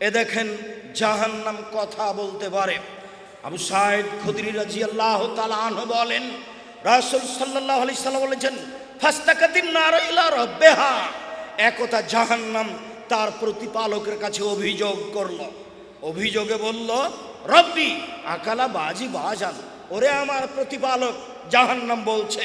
এ দেখেন জাহান্নাম কথা বলতে পারে। আবু সাইদ খুদরি রাজি আল্লাহ তালাহ বলেন, রাসুল সাল্লাহ আলি সাল্লাম বলেছেন ফাস্তাকাতিন নারাইলা রব্বেহা। একতা জাহান্নাম তার প্রতিপালকের কাছে অভিযোগ করল। অভিযোগে বলল, রব্বি, আকালা বাজি বাজান। ওরে আমার প্রতিপালক, জাহান্নাম বলছে।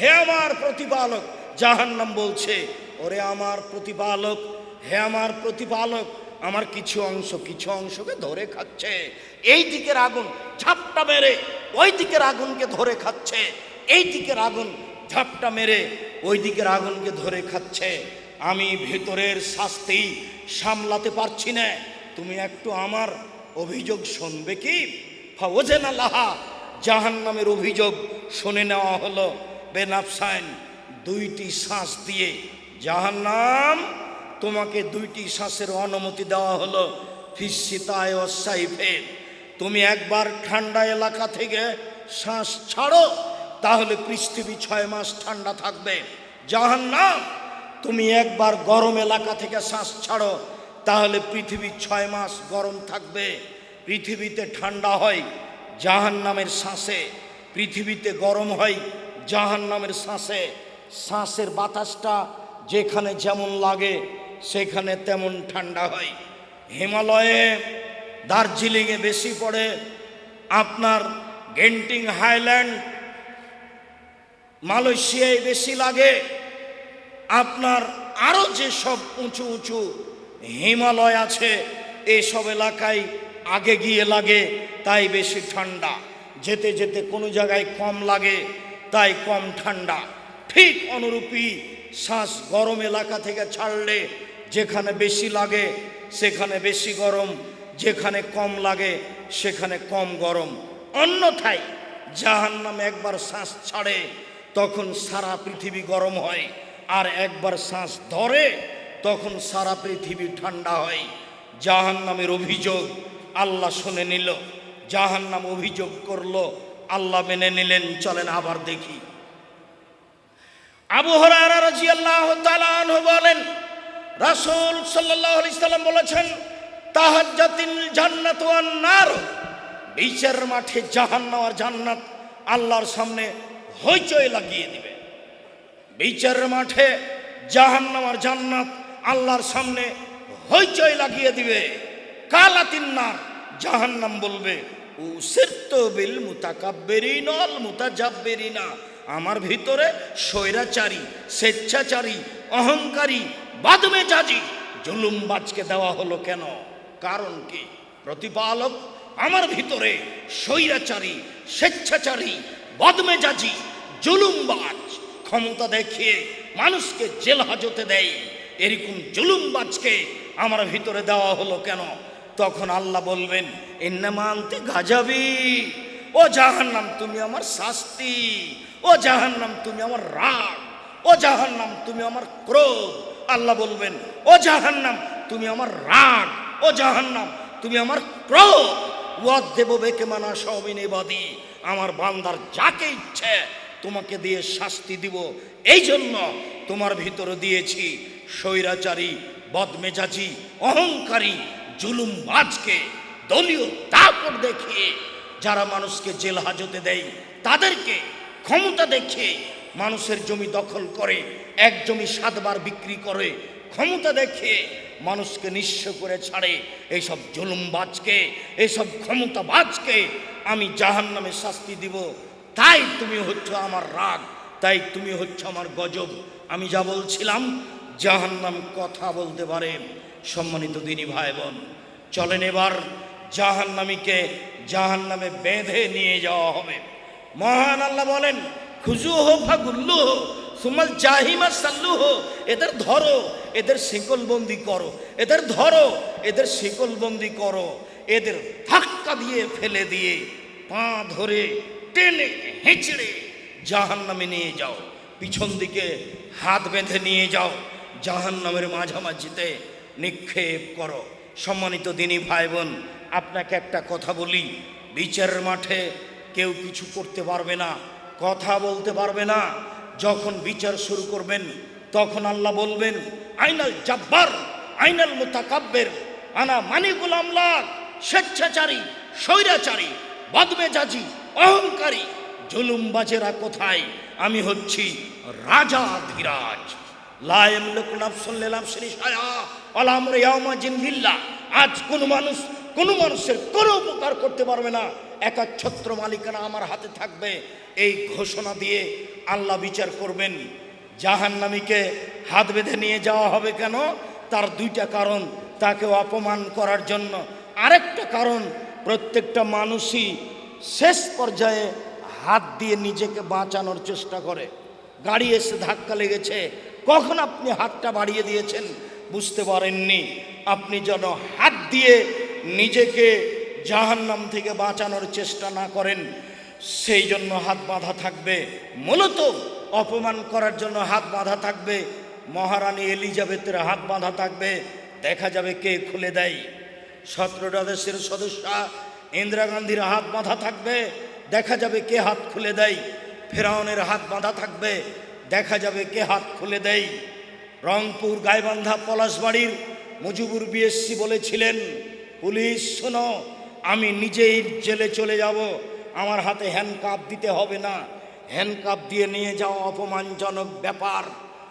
হে আমার প্রতিপালক, জাহান্নাম বলছে। ওরে আমার প্রতিপালক, হে আমার প্রতিপালক আমার কিছু অংশ, কিছু অংশকে ধরে খাচ্ছে। এই দিকের আগুন ঝাপটা মেরে, ওই দিকের আগুনকে ধরে খাচ্ছে। এই দিকের আগুন ঝাপটা মেরে, ওই দিকের আগুনকে ধরে খাচ্ছে। আমি ভেতরের শাস্তি সামলাতে পারছি না। তুমি একটু আমার অভিযোগ শুনবে কি? ফাওজেন জাহান নামের অভিযোগ শুনে নেওয়া হলো। বেনাফসাইন দুইটি শ্বাস দিয়ে জাহান্নাম তোমাকে দুইটি শ্বাসের অনুমতি দেওয়া হলো ফিসিতায় অসাইফের তুমি একবার ঠান্ডা এলাকা থেকে শ্বাস ছাড়ো, তাহলে পৃথিবী ছয় মাস ঠান্ডা থাকবে। জাহান জাহান্নাম, তুমি একবার গরম এলাকা থেকে শ্বাস ছাড়ো, তাহলে পৃথিবী ছয় মাস গরম থাকবে। পৃথিবীতে ঠান্ডা হয় জাহান নামের শ্বাসে। পৃথিবীতে গরম হয় জাহান নামের শ্বাসে। শ্বাসের বাতাসটা যেখানে যেমন লাগে সেখানে তেমন ঠান্ডা হয়। হিমালয়ে দার্জিলিংয়ে বেশি পড়ে আপনার গেন্টিং হাইল্যান্ড। মালয়েশিয়ায় বেশি লাগে। আপনার আরও যেসব উঁচু উঁচু হিমালয় আছে, এসব এলাকায় আগে গিয়ে লাগে, তাই বেশি ঠান্ডা। যেতে যেতে কোনো জায়গায় কম লাগে, তাই কম ঠান্ডা। ঠিক অনুরূপী শ্বাস গরম এলাকা থেকে ছাড়লে যেখানে বেশি লাগে, সেখানে বেশি গরম। যেখানে কম লাগে, সেখানে কম গরম। অন্যথায় জাহান নামে একবার শ্বাস ছাড়ে, তখন সারা পৃথিবী গরম হয়। আর একবার শ্বাস ধরে, তখন সারা পৃথিবী ঠান্ডা হয়। জাহান নামের অভিযোগ আল্লাহ শুনে নিল। জাহান নাম অভিযোগ করল, আল্লাহ মেনে নিলেন, চলেন আবার দেখি। আবু হরারা আনহু বলেন রাসূল সাল্লাল্লাহু আলাইহি সাল্লাম বলেছেন, তাহাজ্জাতিল জান্নাতু নার বিচার মাঠে জাহান্নাম জান্নাত আল্লাহর সামনে হইচই লাগিয়ে দিবে। বিচার মাঠে জাহান্নাম জান্নাত আল্লাহর সামনে হইচই লাগিয়ে দিবে। কালাতিন নার, জাহান্নাম বলবে, উসিরত বিল মুতাকাব্বিরিন অল মুতাজাব্বিরিনা আমার ভিতরে স্বৈরাচারী, স্বেচ্ছাচারী, অহংকারী বাদমে জাজি জুলুমবাজকে দেওয়া হলো কেন? কারণ কি? প্রতিপালক আমার ভিতরে স্বৈরাচারী, স্বেচ্ছাচারী বদমেজাজি জুলুমবাজ ক্ষমতা দেখিয়ে মানুষকে জেল হাজতে দেয়। এরকম জুলুমবাজকে আমার ভিতরে দেওয়া হলো কেন? তখন আল্লাহ বলবেন এন্নামান্তে গাজাবি। ও জাহান্নাম, তুমি আমার শাস্তি। ও জাহান্নাম, তুমি আমার রাগ। ও জাহান্নাম, তুমি আমার ক্রোধ। আল্লাহ বলবেন, ও জাহান্নাম, তুমি আমার রাগ, ও জাহান্নাম, তুমি আমার ক্রোধ, ওয়াদ দেব বেকে মানা সবিনে বাদী আমার বান্দার যাকে ইচ্ছে তোমাকে দিয়ে শাস্তি দিব। এই জন্য তোমার ভিতরে দিয়েছি স্বৈরাচারী, বদমেজাজি, অহংকারী, জুলুম জুলুমবাজকে দলীয় তাকর দেখিয়ে যারা মানুষকে জেল হাজতে দেয়, তাদেরকে ক্ষমতা দেখিয়ে মানুষের জমি দখল করে, এক জমি সাতবার বিক্রি করে, ক্ষমতা দেখিয়ে মানুষকে নিঃস্ব করে ছাড়ে। এইসব জুলুমবাজকে এইসব ক্ষমতাবাজকে আমি জাহান নামে শাস্তি দিব। তাই তুমি হচ্ছ আমার রাগ, তাই তুমি হচ্ছ আমার গজব। আমি যা বলছিলাম, জাহান্নাম কথা বলতে পারে। সম্মানিত দিনী ভাই বোন চলেন এবার জাহান্নামীকে জাহান্নামে বেঁধে নিয়ে যাওয়া হবে। মহান আল্লাহ বলেন খুজু হো ফাগুল্লু হো সুমাল জাহিমা সাল্লু হো এদের ধরো, এদের শিকলবন্দি করো, এদের ধরো, এদের শিকলবন্দি করো, এদের ধাক্কা দিয়ে ফেলে দিয়ে পা ধরে টেনে হেঁচড়ে জাহান নামে নিয়ে যাও, পিছন দিকে হাত বেঁধে নিয়ে যাও জাহান নামের মাঝামাঝিতে নিক্ষেপ করো। সম্মানিত দিনী ভাই বোন আপনাকে একটা কথা বলি, বিচারের মাঠে কেউ কিছু করতে পারবে না। কথা বলতে পারবে না। যখন বিচার শুরু করবেন, তখন আল্লাহ বলবেন, আইনাল জাব্বার, আইনাল মুতাকাব্বের, আনা মানিকুল আমলাক, স্বেচ্ছাচারী, স্বৈরাচারী, বদমেজাজি, অহংকারী, জুলুমবাজেরা কোথায়? আমি হচ্ছি রাজা ধীরাজ। লায়ম লোকনাফ শুনলেলাম শ্রী সায়া অলামর ইয়ামা জিন্দিল্লা আজ কোন মানুষ, কোন মানুষের কোনো উপকার করতে পারবে না। একা ছত্র মালিকানা আমার হাতে থাকবে। এই ঘোষণা দিয়ে আল্লাহ বিচার করবেন। জাহান্নামীকে হাত বেঁধে নিয়ে যাওয়া হবে কেন? তার দুইটা কারণ তাকে অপমান করার জন্য। আরেকটা কারণ, প্রত্যেকটা মানুষই শেষ পর্যায়ে হাত দিয়ে নিজেকে বাঁচানোর চেষ্টা করে। গাড়ি এসে ধাক্কা লেগেছে। কখন আপনি হাতটা বাড়িয়ে দিয়েছেন? বুঝতে পারেননি। আপনি যেন হাত দিয়ে নিজেকে জাহান্নাম থেকে বাঁচানোর চেষ্টা না করেন, সেই জন্য হাত বাঁধা থাকবে। মূলত অপমান করার জন্য হাত বাঁধা থাকবে। মহারানী এলিজাবেথের হাত বাঁধা থাকবে। দেখা যাবে কে খুলে দেয়। সতেরোটা দেশের সদস্য ইন্দিরা গান্ধীর হাত বাঁধা থাকবে। দেখা যাবে কে হাত খুলে দেয়। ফেরাউনের হাত বাঁধা থাকবে। দেখা যাবে কে হাত খুলে দেয়। রংপুর গাইবান্ধা পলাশবাড়ির মুজিবুর বিএসসি বলেছিলেন, পুলিশ, শোনো আমি নিজেই জেলে চলে যাব। আমার হাতে হ্যান্ডকাপ দিতে হবে না। হ্যান্ডকাপ দিয়ে নিয়ে যাওয়া অপমানজনক ব্যাপার।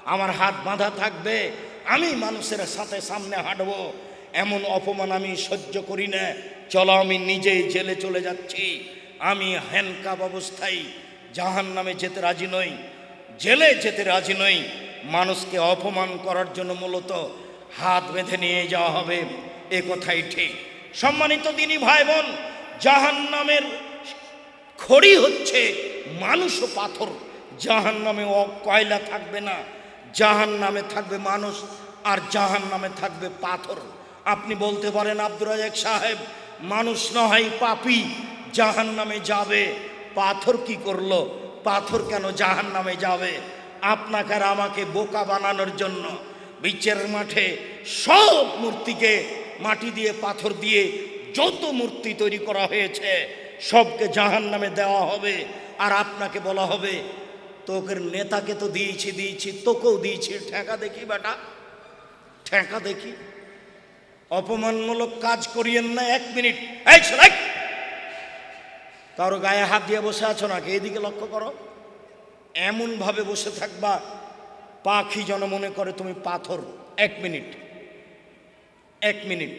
আমার হাত বাঁধা থাকবে। আমি মানুষের সাথে সামনে হাঁটবো। এমন অপমান আমি সহ্য করি না। চলো, আমি নিজেই জেলে চলে যাচ্ছি। আমি হ্যান্ডকাপ অবস্থায় জাহান নামে যেতে রাজি নই। জেলে যেতে রাজি নই। মানুষকে অপমান করার জন্য মূলত হাত বেঁধে নিয়ে যাওয়া হবে। এ কথাই ঠিক। সম্মানিত দিনী ভাই বোন জাহান নামের খড়ি হচ্ছে মানুষ ও পাথর। জাহান নামে কয়লা থাকবে না জাহান নামে থাকবে মানুষ আর জাহান নামে থাকবে পাথর। আপনি বলতে পারেন, আব্দুর রাজাক সাহেব, মানুষ নহাই পাপি। জাহান নামে যাবে, পাথর কি করল? পাথর কেন জাহান নামে যাবে? আপনাকে আর আমাকে বোকা বানানোর জন্য বিচের মাঠে সব মূর্তিকে মাটি দিয়ে, পাথর দিয়ে যত মূর্তি তৈরি করা হয়েছে, সবকে জাহান নামে দেওয়া হবে। আর আপনাকে বলা হবে, তোকের নেতাকে তো দিয়েছি দিয়েছি, তোকেও দিয়েছি। ঠেকা দেখি বেটা, ঠেকা দেখি। অপমানমূলক কাজ করিয়েন না এক মিনিট। কারও গায়ে হাত দিয়ে বসে আছো নাকি? এদিকে লক্ষ্য করো। এমনভাবে বসে থাকবা, পাখি যেন মনে করে তুমি পাথর। এক মিনিট। এক মিনিট